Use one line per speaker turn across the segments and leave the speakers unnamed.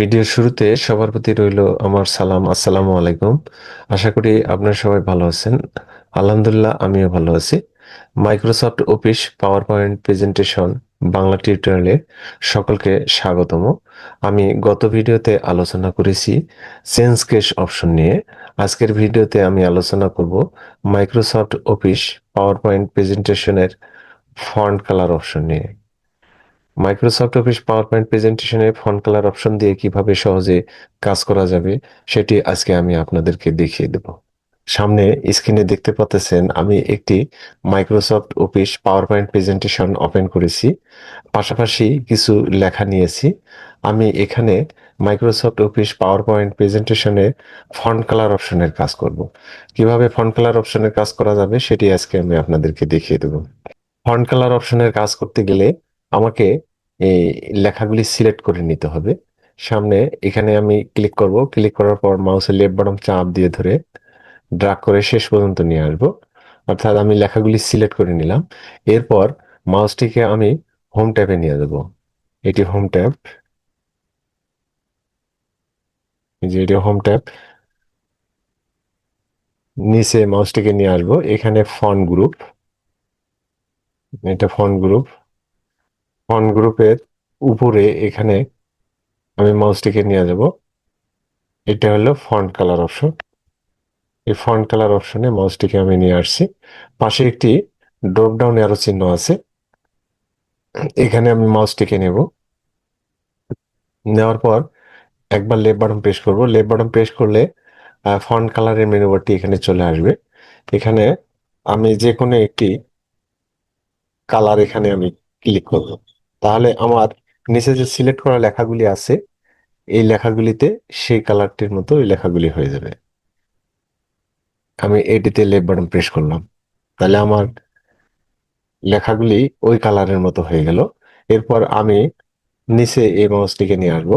ভিডিওর শুরুতে সবার প্রতি রইল আমার সালাম, আসসালামু আলাইকুম। আশা করি আপনারা সবাই ভালো আছেন। আলহামদুলিল্লাহ, আমিও ভালো আছি। Microsoft Office PowerPoint presentation Bangla টিউটোরিয়ালে সকলকে স্বাগতম। আমি গত ভিডিওতে আলোচনা করেছি চেঞ্জ কেস অপশন নিয়ে। আজকের ভিডিওতে আমি আলোচনা করব মাইক্রোসফট অফিস পাওয়ার পয়েন্ট প্রেজেন্টেশনের ফন্ট কালার অপশন নিয়ে। মাইক্রোসফট অফিস পাওয়ার পয়েন্ট প্রেজেন্টেশনে ফন্ট কালার অপশন দিয়ে কীভাবে সহজে কাজ করা যাবে, সেটি আজকে আমি আপনাদেরকে দেখিয়ে দেব। সামনে স্ক্রিনে দেখতে পাচ্ছেন, আমি একটি Microsoft Office PowerPoint presentation open করেছি। পাশাপাশি কিছু লেখা নিয়েছি। আমি এখানে মাইক্রোসফট অফিস পাওয়ার পয়েন্ট প্রেজেন্টেশনে ফন্ট কালার অপশনের কাজ করব। কীভাবে ফন্ট কালার অপশনের কাজ করা যাবে, সেটি আজকে আমি আপনাদেরকে দেখিয়ে দেব। ফন্ট কালার অপশনের কাজ করতে গেলে আমাকে এই লেখাগুলি সিলেক্ট করে নিতে হবে। সামনে এখানে আমি ক্লিক করব। ক্লিক করার পর মাউসের লেফট বাটন চাপ দিয়ে ধরে ড্রাগ করে শেষ পর্যন্ত নিয়ে আসব। অর্থাৎ আমি লেখাগুলি সিলেক্ট করে নিলাম। এরপর মাউসটিকে আমি হোম ট্যাবে নিয়ে যাব। এটি হোম ট্যাব। যে এটি হোম ট্যাব। নিচে মাউসটিকে নিয়ে আসব। এখানে ফন্ট গ্রুপ। এটা ফন্ট গ্রুপ। ফন্ট গ্রুপের উপরে এখানে আমি মাউসটিকে নিয়ে যাব। এটা হলো ফন্ট কালার অপশন এই ফন্ট কালার অপশনে মাউসটিকে আমি নিয়ে আসছি। পাশে একটি ড্রপ ডাউন অ্যারো চিহ্ন আছে। এখানে আমি মাউসটিকে নেব। নেওয়ার পর একবার লেফট বাটন প্রেস করব। লেফট বাটন প্রেস করলে ফন্ট কালারের মেনু বারটি এখানে চলে আসবে। এখানে আমি যে কোনো একটি কালার এখানে আমি ক্লিক করব। তাহলে আমার নিচে যে সিলেক্ট করা লেখাগুলি আছে, এই লেখাগুলিতে সেই কালারটির মতো ওই লেখাগুলি হয়ে যাবে। আমি এটিতে লেফট বাটন প্রেস করলাম। তাহলে আমার লেখাগুলি ওই কালারের মতো হয়ে গেল। এরপর আমি নিচে এই মাউসটিকে নিয়ে আসব।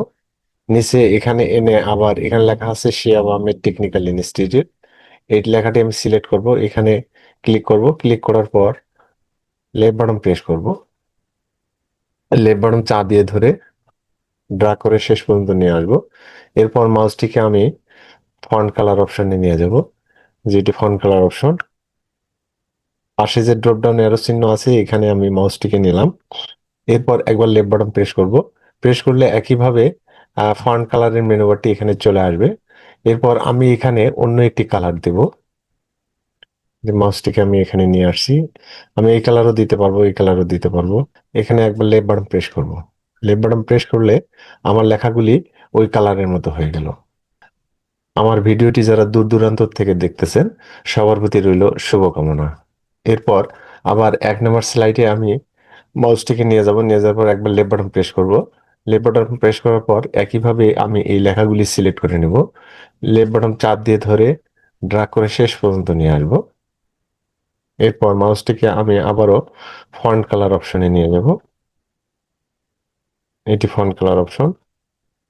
নিচে এখানে এনে আবার এখানে লেখা আছে শিয়াব আহমেদ টেকনিক্যাল ইনস্টিটিউট এই লেখাটি আমি সিলেক্ট করব। এখানে ক্লিক করব। ক্লিক করার পর লেফট বাটন প্রেস করব। লেফট বাটন চা দিয়ে ধরে ড্রা করে শেষ পর্যন্ত নিয়ে আসব। এরপর মাউসটিকে আমি ফন্ট কালার অপশনে নিয়ে যাব। যেটি ফন্ট কালার অপশন। পাশে যে ড্রপ ডাউন এরো চিহ্ন আছে, এখানে আমি মাউসটিকে নিলাম। এরপর একবার লেফট বাটন প্রেস করব। প্রেস করলে একইভাবে ফন্ট কালারের মেনু বারটি এখানে চলে আসবে। এরপর আমি এখানে অন্য একটি কালার দেব। যে মাউসটিকে আমি এখানে নিয়ে আসছি। আমি এই কালারও দিতে পারব, এই কালারও দিতে পারব। এখানে একবার লেফট বাটন প্রেস করব। লেফট বাটন প্রেস করলে আমার লেখাগুলি ওই কালারের মতো হয়ে গেল। আমার ভিডিওটি যারা দূর দূরান্ত থেকে দেখতেছেন, সবার প্রতি রইল শুভকামনা। এরপর আবার এক নম্বর স্লাইডে আমি মাউসটিকে নিয়ে যাব। নিয়ে যাওয়ার পর একবার লেফট বাটন প্রেস করব। লেফট বাটন প্রেস করার পর একইভাবে আমি এই লেখাগুলি সিলেক্ট করে নেব। লেফট বাটন চাপ দিয়ে ধরে ড্রাগ করে শেষ পর্যন্ত নিয়ে আসব। এরপর মাউসটিকে আমি আবারও ফন্ট কালার অপশনে নিয়ে যাব এটি ফন্ট কালার অপশন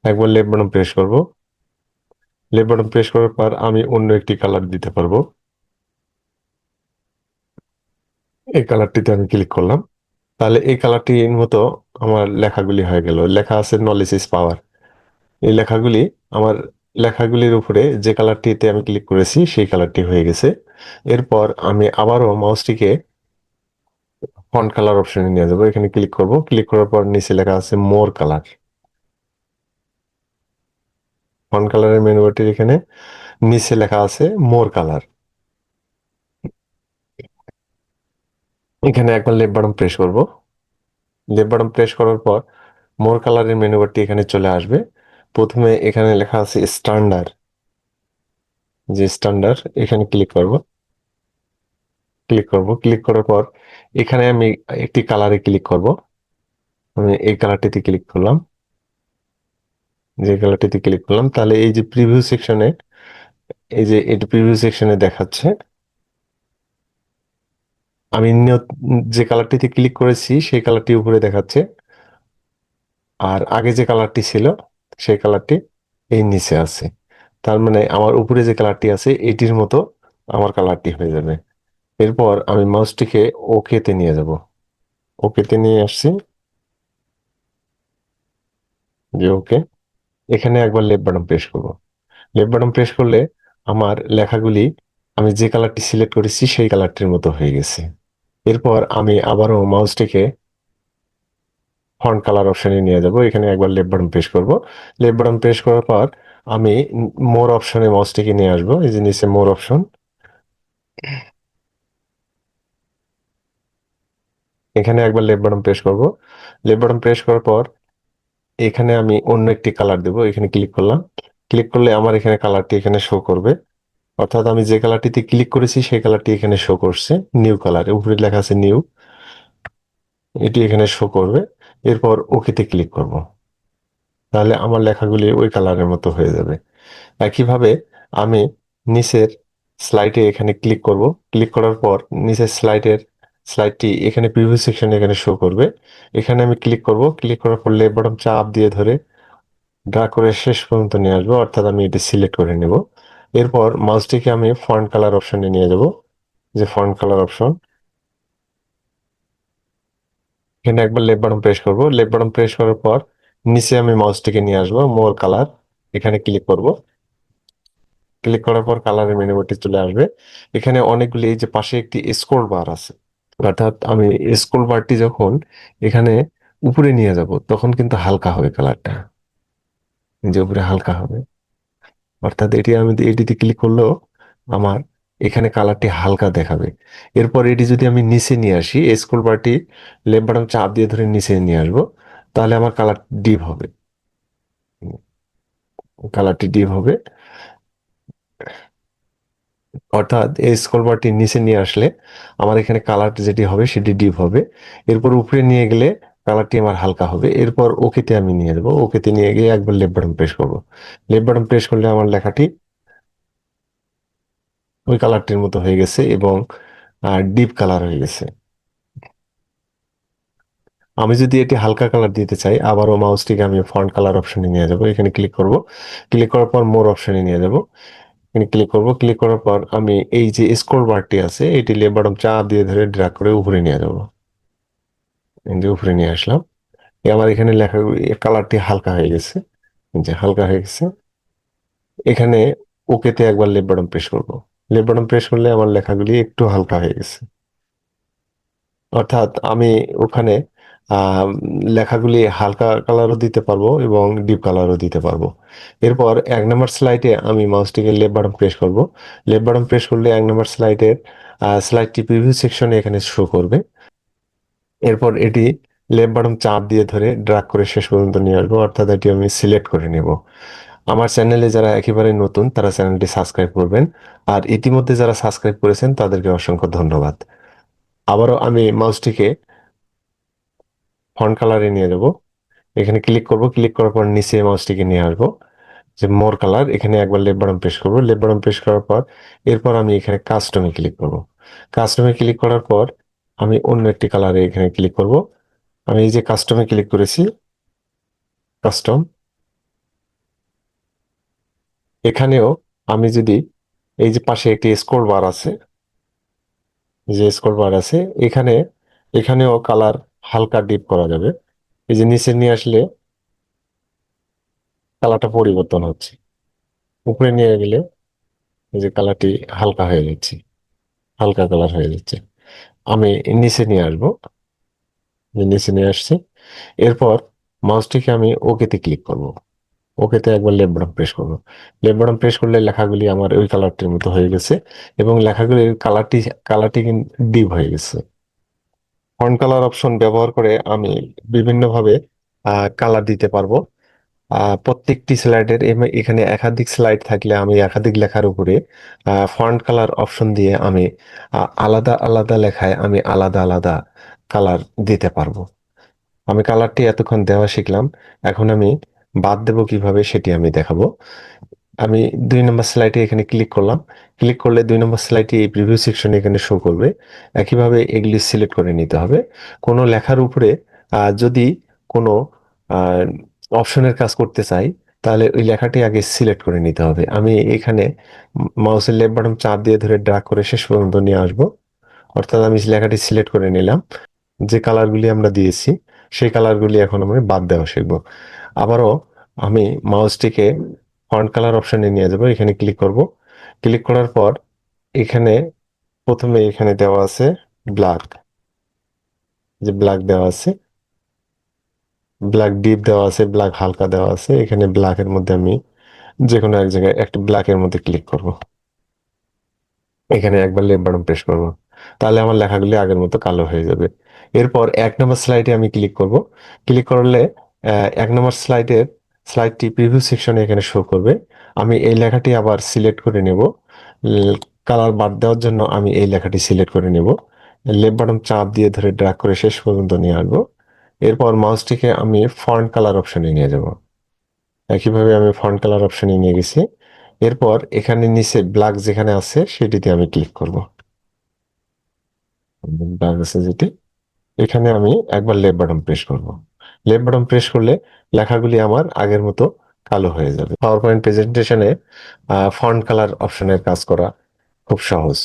একবার লেফট বাটন প্রেস করব। লেফট বাটন প্রেস করার পর আমি অন্য একটি কালার দিতে পারব। এই কালারটিতে আমি ক্লিক করলাম। তাহলে এই কালারটির মতো আমার লেখাগুলি হয়ে গেল। লেখা আছে নলেজ ইজ পাওয়ার এই লেখাগুলি আমার লেখাগুলির উপরে যে কালারটিতে আমি ক্লিক করেছি, সেই কালারটি হয়ে গেছে। এরপর আমি আবারও মাউসটিকে ফন্ট কালার অপশনে নিয়ে যাব। এখানে ক্লিক করব। ক্লিক করার পর নিচে লেখা আছে মোর কালার ফন্ট কালারের মেনু বারটির এখানে। নিচে লেখা আছে মোর কালার এখানে একবার লেফট বাটন প্রেস করব। লেফট বাটন প্রেস করার পর মোর কালারের মেনু বারটি এখানে চলে আসবে। প্রথমে এখানে লেখা আছে স্ট্যান্ডার্ড যে স্ট্যান্ডার্ড এখানে ক্লিক করব। ক্লিক করব। ক্লিক করার পর এখানে আমি একটি কালারে ক্লিক করব। আমি এই কালারটিতে ক্লিক করলাম। যে কালারটিতে ক্লিক করলাম, তাহলে এই যে প্রিভিউ সেকশনে এই যে এটা প্রিভিউ সেকশনে দেখাচ্ছে। আমি যে কালারটিতে ক্লিক করেছি, সেই কালারটি উপরে দেখাচ্ছে। আর আগে যে কালারটি ছিল সেই কালারটি এই নিচে আছে। তার মানে আমার উপরে যে কালারটি আছে, এটির মতো আমার কালারটি হয়ে যাবে। এরপর আমি মাউসটিকে ওকেতে নিয়ে যাব। ওকেতে নিয়ে আসছি। যে ওকে, এখানে একবার লেফট বাটন প্রেস করব। লেফট বাটন প্রেস করলে আমার লেখাগুলি আমি যে কালারটি সিলেক্ট করেছি, সেই কালারটির মতো হয়ে গেছে। এরপর আমি আবারও মাউসটিকে ফন্ট কালার অপশানে নিয়ে যাব। এখানে একবার লেফট বাটন প্রেস করব। লেফট বাটন প্রেস করার পর আমি মোর অপশনে মাউসটিকে নিয়ে আসব। এই যে নিচে মোর অপশন এখানে একবার লেফট বাটন প্রেস করব। লেফট বাটন প্রেস করার পর এখানে আমি অন্য একটি কালার দেব। এখানে ক্লিক করলাম। ক্লিক করলে আমার এখানে কালারটি এখানে শো করবে। অর্থাৎ আমি যে কালারটিতে ক্লিক করেছি, সেই কালারটি এখানে শো করছে। নিউ কালার উপরে লেখা আছে নিউ এটি এখানে শো করবে। এরপর ওকেতে ক্লিক করব। তাহলে আমার লেখাগুলি ওই কালারের মতো হয়ে যাবে। একইভাবে আমি নিচের স্লাইডে এখানে ক্লিক করব। ক্লিক করার পর নিচের স্লাইডের স্লাইডটি এখানে প্রিভিউ সেকশন এখানে শো করবে। এখানে আমি ক্লিক করব। ক্লিক করার পর লেফট বাটন চাপ দিয়ে ধরে ড্রা করে শেষ পর্যন্ত নিয়ে আসব। অর্থাৎ আমি এটি সিলেক্ট করে নেব। এরপর মাউসটিকে আমি ফন্ট কালার অপশনে নিয়ে যাব। যে ফন্ট কালার অপশন এখানে একবার লেফট বাটন প্রেস করব। লেফট বাটন প্রেস করার পর নিচে আমি মাউসটিকে নিয়ে আসব মোর কালার এখানে ক্লিক করব। ক্লিক করার পর কালারের মেনু বারটি চলে আসবে। এখানে অনেকগুলি এই যে পাশে একটি স্ক্রোল বার আছে। অর্থাৎ আমি স্ক্রোল বারটি যখন এখানে উপরে নিয়ে যাব, তখন কিন্তু হালকা হবে কালারটা যে উপরে হালকা হবে। অর্থাৎ এটি আমি এটিতে ক্লিক করলেও আমার এখানে কালারটি হালকা দেখাবে। এরপর এটি যদি আমি নিচে নিয়ে আসি স্ক্রোল বারটি লেফট বাটন চাপ দিয়ে ধরে নিচে নিয়ে আসব, তাহলে আমার কালার ডিপ হবে। কালারটি ডিপ হবে। অর্থাৎ এই স্ক্রল বারটি নিচে নিয়ে আসলে আমার এখানে কালার যেটি হবে সেটি ডিপ হবে। এরপর উপরে নিয়ে গেলে কালারটি আমার হালকা হবে। এরপর ওকেতে আমি নিয়ে দেবো ওকেতে নিয়ে গিয়ে একবার লেফট বাটন প্রেস করব। লেফট বাটন প্রেস করলে আমার লেখাটি ওই কালারটির মতো হয়ে গেছে এবং ডিপ কালার হয়ে গেছে। আমি যদি এটি হালকা কালার দিতে চাই, আবারও মাউসটিকে আমি ফন্ট কালার অপশনে নিয়ে যাব। এখানে ক্লিক করব। ক্লিক করার পর মোর অপশনে নিয়ে যাব। এখানে ক্লিক করব। ক্লিক করার পর আমি এই যে স্কোর বারটি আছে, এটি লেফট বাটন চাপ দিয়ে ধরে ড্র্যাগ করে উপরে নিয়ে যাব। যে উপরে নিয়ে আসলাম। আমার এখানে লেখা কালারটি হালকা হয়ে গেছে। যে হালকা হয়ে গেছে। এখানে ওকেতে একবার লেফট বাটন প্রেস করব। লেফট প্রেস করলে আমার লেখাগুলি একটু হালকা হয়ে গেছে। অর্থাৎ আমি ওখানে লেখাগুলি হালকা কালারও দিতে পারব এবং ডিপ কালারও দিতে পারব। এরপর এক নম্বর স্লাইডে আমি মাউসটিকে লেফট বাটন প্রেস করব। লেফট বাটন প্রেস করলে এক নম্বর স্লাইডের স্লাইডটি প্রিভিউ সেকশনে এখানে শো করবে। এরপর এটি লেফট বাটন চাপ দিয়ে ধরে ড্রাগ করে শেষ পর্যন্ত নিয়ে আসব। অর্থাৎ এটি আমি সিলেক্ট করে নেব। আমার চ্যানেলে যারা একেবারে নতুন, তারা চ্যানেলটি সাবস্ক্রাইব করবেন। আর ইতিমধ্যে যারা সাবস্ক্রাইব করেছেন, তাদেরকে অসংখ্য ধন্যবাদ। আবারও আমি মাউসটিকে ফন্ট কালারে নিয়ে যাব এখানে ক্লিক করব। ক্লিক করার পর নিচে মাউসটিকে নিয়ে আসব। যে মোর কালার, এখানে একবার লেফট বাটন প্রেস করব। লেফট প্রেস করার পর এরপর আমি এখানে কাস্টমে ক্লিক করব। কাস্টমে ক্লিক করার পর আমি অন্য একটি কালারে এখানে ক্লিক করব। আমি এই যে কাস্টমে ক্লিক করেছি, কাস্টম এখানেও আমি যদি এই যে পাশে একটি স্কোর বার আছে যে স্কোর বার আছে, এখানে, এখানেও কালার হালকা ডিপ করা যাবে। এই যে নিচে নিয়ে আসলে কালারটা পরিবর্তন হচ্ছে। উপরে নিয়ে গেলে এই যে কালারটি হালকা হয়ে যাচ্ছে, হালকা কালার হয়ে যাচ্ছে। আমি নিচে নিয়ে আসব। নিচে নিয়ে আসছি। এরপর মাউসটিকে আমি ওকেতে ক্লিক করব। ওকেতে একবার লেফট বাটন প্রেস করব। লেফট বাটন প্রেস করলে লেখাগুলি আমার ওই কালারটির মতো হয়ে গেছে এবং লেখাগুলির কালারটি কালারটি ডিপ হয়ে গেছে। ফন্ট কালার অপশন ব্যবহার করে আমি বিভিন্নভাবে কালার দিতে পারব। প্রত্যেকটি স্লাইডের এখানে একাধিক স্লাইড থাকলে আমি একাধিক লেখার উপরে ফন্ট কালার অপশন দিয়ে আমি আলাদা আলাদা লেখায় আমি আলাদা আলাদা কালার দিতে পারব। আমি কালারটি এতক্ষণ দেওয়া শিখলাম। এখন আমি বাদ দেবো কীভাবে সেটি আমি দেখাবো। আমি দুই নম্বর স্লাইডে এখানে ক্লিক করলাম। ক্লিক করলে দুই নম্বর স্লাইডে এই প্রিভিউ সেকশনে এখানে শো করবে। একইভাবে এগুলি সিলেক্ট করে নিতে হবে। কোনো লেখার উপরে যদি কোনো অপশনের কাজ করতে চাই, তাহলে ওই লেখাটি আগে সিলেক্ট করে নিতে হবে। আমি এখানে মাউসের লেফট বাটন চাপ দিয়ে ধরে ড্রাগ করে শেষ পর্যন্ত নিয়ে আসব। অর্থাৎ আমি লেখাটি সিলেক্ট করে নিলাম। যে কালারগুলি আমরা দিয়েছি, সেই কালারগুলি এখন আমরা বাদ দেওয়া শিখব। আবারও আমি মাউসটিকে ফন্ট কালার অপশনে নিয়ে যাব, এখানে ক্লিক করব। ক্লিক করার পর এখানে প্রথমে এখানে দেওয়া আছে ব্ল্যাক যে ব্ল্যাক দেওয়া আছে ব্ল্যাক ডিপ দেওয়া আছে ব্ল্যাক হালকা দেওয়া আছে, এখানে ব্ল্যাকের মধ্যে আমি যে কোনো এক জায়গায় একটা ব্ল্যাকের মধ্যে ক্লিক করব। এখানে একবার লেফট বাটন প্রেস করব। তাহলে আমার লেখাগুলি আগের মতো কালো হয়ে যাবে। এরপর এক নম্বর স্লাইডে আমি ক্লিক করব। ক্লিক করলে এক নম্বর স্লাইডের স্লাইডটি প্রিভিউ সেকশনে এখানে শো করবে। আমি এই লেখাটি আবার সিলেক্ট করে নেব। কালার বাদ দেওয়ার জন্য আমি এই লেখাটি সিলেক্ট করে নেব। লেফট বাটন চাপ দিয়ে ধরে ড্র্যাগ করে শেষ পর্যন্ত নিয়ে আসব। এরপর মাউসটিকে আমি ফন্ট কালার অপশনে নিয়ে যাব। একইভাবে আমি ফন্ট কালার অপশনে নিয়ে গেছি। এরপর এখানে নিচে ব্ল্যাক যেখানে আছে, সেটিতে আমি ক্লিক করব। ব্ল্যাক আছে যেটি এখানে আমি একবার লেফট বাটন প্রেস করব। লেফট বাটন প্রেস করলে লেখাগুলি আমার আগের মতো কালো হয়ে যাবে। পাওয়ার পয়েন্ট প্রেজেন্টেশনে ফন্ট কালার অপশনের কাজ করা খুব সহজ।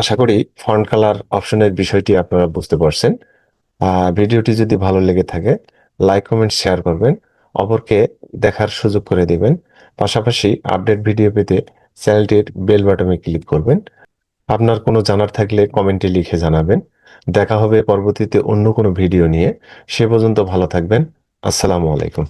আশা করি ফন্ট কালার অপশনের বিষয়টি আপনারা বুঝতে পারছেন। ভিডিওটি যদি ভালো লেগে থাকে লাইক কমেন্ট শেয়ার করবেন। অপরকে দেখার সুযোগ করে দিবেন। পাশাপাশি আপডেট ভিডিও পেতে চ্যানেলটির বেল বাটনে ক্লিক করবেন। আপনার কোনো জানার থাকলে কমেন্টে লিখে জানাবেন। দেখা হবে পরবর্তীতে অন্য কোনো ভিডিও নিয়ে। সে পর্যন্ত ভালো থাকবেন। আসসালামু আলাইকুম।